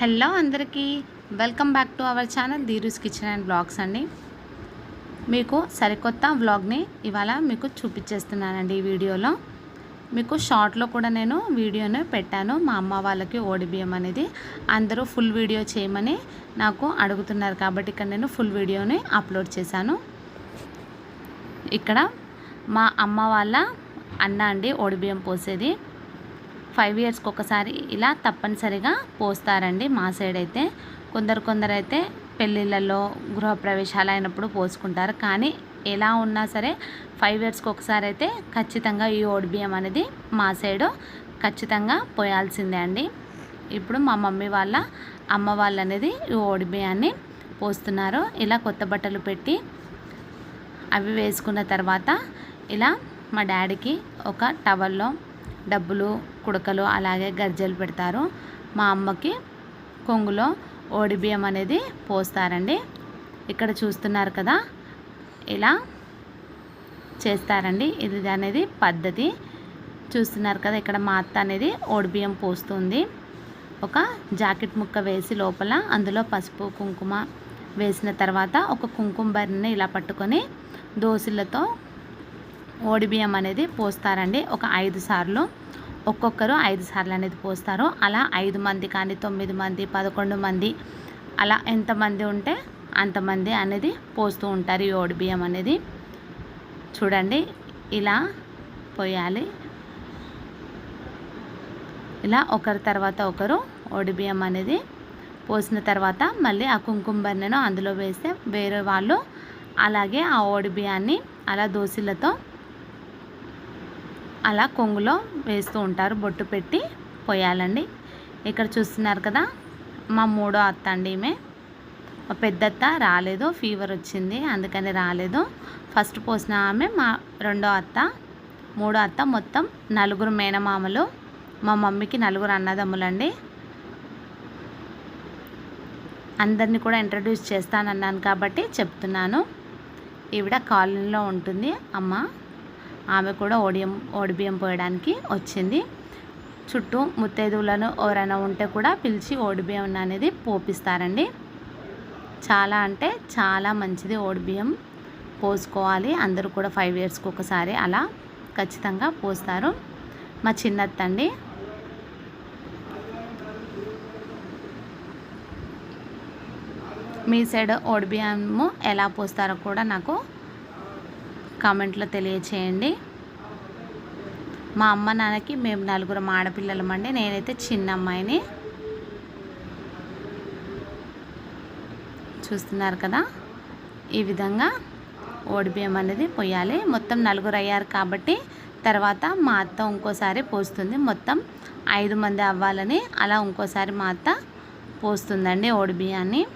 Hello అందరికీ. Welcome back to our channel Dheeru's kitchen and blogs అండి. మీకు సరికొత్త వ్లాగ్ని ఇవాళ మీకు చూపించేస్తున్నానండి ఈ వీడియోలో. మీకు షార్ట్లో కూడా నేను వీడియోని పెట్టాను. మా అమ్మ వాళ్ళకి ఓడిబియ్యం అనేది అందరూ ఫుల్ వీడియో చేయమని నాకు అడుగుతున్నారు కాబట్టి ఇక్కడ నేను ఫుల్ వీడియోని అప్లోడ్ చేశాను. ఇక్కడ మా అమ్మ వాళ్ళ అన్న అండి ఓడిబియ్యం పోసేది. ఫైవ్ ఇయర్స్కి ఒకసారి ఇలా తప్పనిసరిగా పోస్తారండి మా సైడ్ అయితే. కొందరు కొందరు అయితే పెళ్ళిళ్ళల్లో గృహప్రవేశాలు అయినప్పుడు పోసుకుంటారు. కానీ ఎలా ఉన్నా సరే ఫైవ్ ఇయర్స్కి ఒకసారి అయితే ఖచ్చితంగా ఈ ఓడిబియ్యం అనేది మా సైడు ఖచ్చితంగా పోయాల్సిందే అండి. ఇప్పుడు మా మమ్మీ వాళ్ళ అమ్మ వాళ్ళు అనేది ఈ ఓడిబియ్యాన్ని పోస్తున్నారు. ఇలా కొత్త బట్టలు పెట్టి అవి వేసుకున్న తర్వాత ఇలా మా డాడీకి ఒక టవల్లో డబ్బులు కుడకలు అలాగే గజ్జలు పెడతారు. మా అమ్మకి కొంగులో ఓడిబియ్యం అనేది పోస్తారండి. ఇక్కడ చూస్తున్నారు కదా ఇలా చేస్తారండి. ఇది అనేది పద్ధతి. చూస్తున్నారు కదా ఇక్కడ మా అత్త అనేది ఓడిబియ్యం పోస్తుంది. ఒక జాకెట్ ముక్క వేసి లోపల అందులో పసుపు కుంకుమ వేసిన తర్వాత ఒక కుంకుమ బరిని ఇలా పట్టుకొని దోశలతో ఓడిబియ్యం అనేది పోస్తారండి. ఒక ఐదు సార్లు. ఒక్కొక్కరు ఐదు సార్లు అనేది పోస్తారు. అలా ఐదు మంది కానీ తొమ్మిది మంది పదకొండు మంది అలా ఎంతమంది ఉంటే అంతమంది అనేది పోస్తూ ఉంటారు ఈ ఓడిబియ్యం అనేది. చూడండి ఇలా పోయాలి. ఇలా ఒకరి తర్వాత ఒకరు ఓడిబియ్యం అనేది పోసిన తర్వాత మళ్ళీ ఆ కుంకుమ అందులో వేస్తే వేరే వాళ్ళు అలాగే ఆ ఓడిబియ్యాన్ని అలా దోశలతో అలా కొంగులో వేస్తూ ఉంటారు. బొట్టు పెట్టి పోయాలండి. ఇక్కడ చూస్తున్నారు కదా మా మూడో అత్త అండి ఈమె. పెద్దత్త రాలేదు ఫీవర్ వచ్చింది అందుకని రాలేదు. ఫస్ట్ పోసిన ఆమె మా రెండో అత్త. మూడో అత్త మొత్తం నలుగురు మేనమామలు. మా మమ్మీకి నలుగురు అన్నదమ్ములండి. అందరినీ కూడా ఇంట్రడ్యూస్ చేస్తానన్నాను కాబట్టి చెప్తున్నాను. ఈవిడ కాలనీలో ఉంటుంది. అమ్మ ఆమె కూడా ఓడియం ఓడిబియ్యం పోయడానికి వచ్చింది. చుట్టూ ముత్తైదువులను ఎవరైనా ఉంటే కూడా పిలిచి ఓడిబియ్యం అనేది పోపిస్తారండి. చాలా అంటే చాలా మంచిది ఓడిబియ్యం పోసుకోవాలి. అందరూ కూడా ఫైవ్ ఇయర్స్కి ఒకసారి అలా ఖచ్చితంగా పోస్తారు. మా చిన్నత్తండి. మీ సైడ్ ఓడిబియ్యము ఎలా పోస్తారో కూడా నాకు కామెంట్లో తెలియచేయండి. మా అమ్మ నాన్నకి మేము నలుగురం ఆడపిల్లలమండి నేనైతే చిన్న అమ్మాయిని. చూస్తున్నారు కదా? ఈ విధంగా ఓడిబియ్యం అనేది పోయాలి. మొత్తం నలుగురు అయ్యారు కాబట్టి తర్వాత మా అత్త ఇంకోసారి పోస్తుంది. మొత్తం ఐదు మంది అవ్వాలని అలా ఇంకోసారి మా అత్త పోస్తుందండి ఓడిబియ్యాన్ని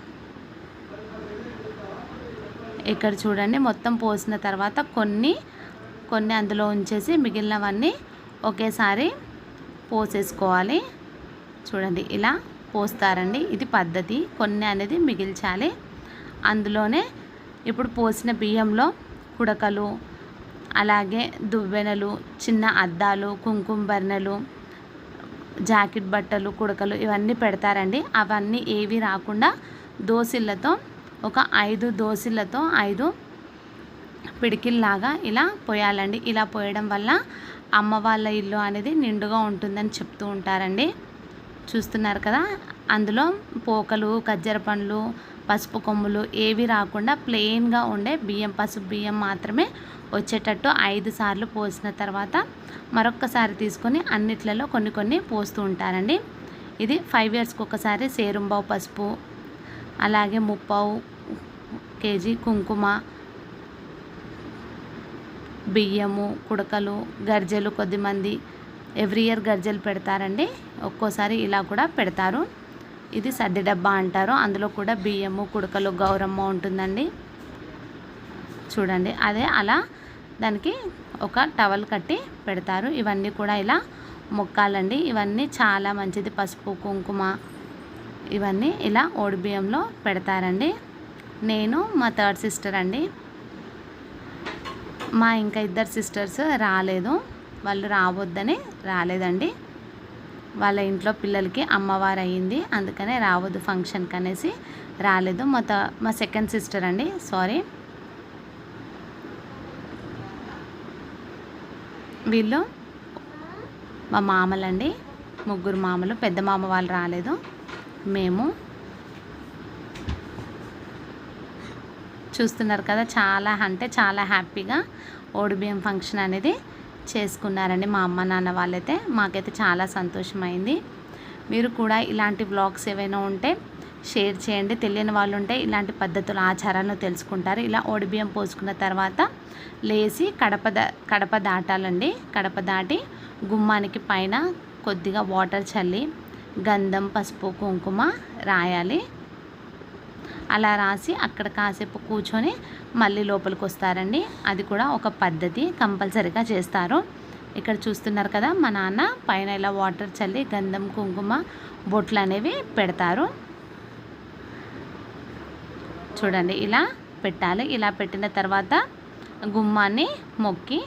ఇక్కడ చూడండి మొత్తం పోసిన తర్వాత కొన్ని కొన్ని అందులో ఉంచేసి మిగిలినవన్నీ ఒకేసారి పోసేసుకోవాలి. చూడండి ఇలా పోస్తారండి. ఇది పద్ధతి. కొన్ని అనేది మిగిల్చాలి. అందులోనే ఇప్పుడు పోసిన బియ్యంలో కుడకలు అలాగే దువ్వెనలు చిన్న అద్దాలు కుంకుమ బర్నెలు జాకెట్ బట్టలు కుడకలు ఇవన్నీ పెడతారండి. అవన్నీ ఏవి రాకుండా దోసిళ్ళతో ఒక ఐదు దోశలతో ఐదు పిడికిల్లాగా ఇలా పోయాలండి. ఇలా పోయడం వల్ల అమ్మ వాళ్ళ ఇల్లు అనేది నిండుగా ఉంటుందని చెప్తూ ఉంటారండి. చూస్తున్నారు కదా అందులో పోకలు కజ్జర పండ్లు పసుపు కొమ్ములు ఏవి రాకుండా ప్లెయిన్గా ఉండే బియ్యం పసుపు బియ్యం మాత్రమే వచ్చేటట్టు ఐదు సార్లు పోసిన తర్వాత మరొక్కసారి తీసుకొని అన్నిట్లలో కొన్ని కొన్ని పోస్తూ ఉంటారండి. ఇది ఫైవ్ ఇయర్స్కి ఒకసారి సేరుంబావు పసుపు అలాగే ముప్పావు కేజీ కుంకుమ బియ్యము కుడకలు గర్జెలు కొద్దిమంది ఎవ్రీ ఇయర్ గర్జెలు పెడతారండి. ఒక్కోసారి ఇలా కూడా పెడతారు. ఇది సర్ది డబ్బా అంటారు. అందులో కూడా బియ్యము కుడకలు గౌరమ్మ ఉంటుందండి. చూడండి అదే అలా దానికి ఒక టవల్ కట్టి పెడతారు. ఇవన్నీ కూడా ఇలా మొక్కాలండి. ఇవన్నీ చాలా మంచిది. పసుపు కుంకుమ ఇవన్నీ ఇలా ఓడిబియ్యంలో పెడతారండి. నేను మా థర్డ్ సిస్టర్ అండి. మా ఇంకా ఇద్దరు సిస్టర్స్ రాలేదు. వాళ్ళు రావద్దని రాలేదండి. వాళ్ళ ఇంట్లో పిల్లలకి అమ్మవారు అయ్యింది అందుకనే రావద్దు ఫంక్షన్కి అనేసి రాలేదు. మా త మా సెకండ్ సిస్టర్ అండి. సారీ. వీళ్ళు మా మామలండి. ముగ్గురు మామలు. పెద్ద మామ వాళ్ళు రాలేదు. మేము చూస్తున్నారు కదా చాలా అంటే చాలా హ్యాపీగా ఓడిబియ్యం ఫంక్షన్ అనేది చేసుకున్నారండి మా అమ్మ నాన్న వాళ్ళైతే. మాకైతే చాలా సంతోషమైంది. మీరు కూడా ఇలాంటి బ్లాగ్స్ ఏవైనా ఉంటే షేర్ చేయండి. తెలియని వాళ్ళు ఉంటే ఇలాంటి పద్ధతుల ఆచారాలను తెలుసుకుంటారు. ఇలా ఓడిబియ్యం పోసుకున్న తర్వాత లేచి కడప దా కడప దాటాలండి. కడప దాటి గుమ్మానికి పైన కొద్దిగా వాటర్ చల్లి గంధం పసుపు కుంకుమ రాయాలి. అలా రాసి అక్కడ కాసేపు కూర్చొని మళ్ళీ లోపలికి వస్తారండి. అది కూడా ఒక పద్ధతి కంపల్సరిగా చేస్తారు. ఇక్కడ చూస్తున్నారు కదా మా నాన్న పైన ఇలా వాటర్ చల్లి గంధం కుంకుమ బొట్లు అనేవి పెడతారు. చూడండి ఇలా పెట్టాలి. ఇలా పెట్టిన తర్వాత గుమ్మాన్ని మొక్కి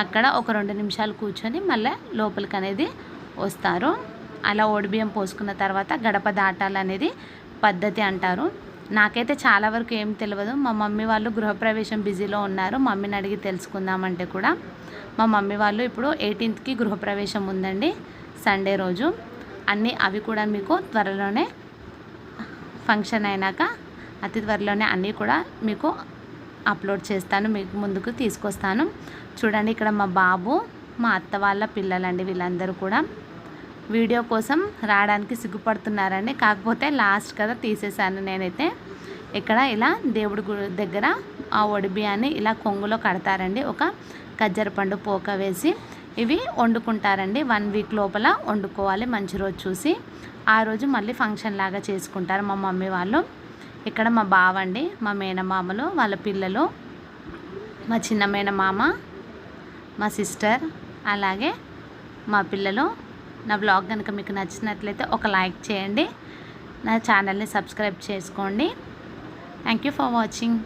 అక్కడ ఒక రెండు నిమిషాలు కూర్చొని మళ్ళీ లోపలికి అనేది వస్తారు. అలా ఓడిబియ్యం పోసుకున్న తర్వాత గడప దాటాలనేది పద్ధతి అంటారు. నాకైతే చాలా వరకు ఏం తెలియదు మా మమ్మీ వాళ్ళు గృహప్రవేశం బిజీలో ఉన్నారు. మమ్మీని అడిగి తెలుసుకుందామంటే కూడా మా మమ్మీ వాళ్ళు ఇప్పుడు ఎయిటీన్త్కి గృహప్రవేశం ఉందండి సండే రోజు. అన్నీ అవి కూడా మీకు త్వరలోనే ఫంక్షన్ అయినాక అతి త్వరలోనే అన్నీ కూడా మీకు అప్లోడ్ చేస్తాను మీకు ముందుకు తీసుకొస్తాను. చూడండి ఇక్కడ మా బాబు మా అత్త వాళ్ళ పిల్లలండి వీళ్ళందరూ కూడా. వీడియో కోసం రావడానికి సిగ్గుపడుతున్నారండి. కాకపోతే లాస్ట్ కదా తీసేసాను నేనైతే. ఇక్కడ ఇలా దేవుడి గుడి దగ్గర ఆ ఒడిబియాన్ని ఇలా కొంగులో కడతారండి. ఒక కజ్జరపండు పోక వేసి ఇవి వండుకుంటారండి. వన్ వీక్ లోపల వండుకోవాలి మంచి రోజు చూసి. ఆ రోజు మళ్ళీ ఫంక్షన్ లాగా చేసుకుంటారు మా మమ్మీ వాళ్ళు. ఇక్కడ మా బావ అండి మా మేనమామలు వాళ్ళ పిల్లలు మా చిన్న మేనమామ మా సిస్టర్ అలాగే మా పిల్లలు నా బ్లాగ్ కనుక మీకు నచ్చినట్లయితే ఒక లైక్ చేయండి. నా ఛానల్ని సబ్స్క్రైబ్ చేసుకోండి. Thank you for watching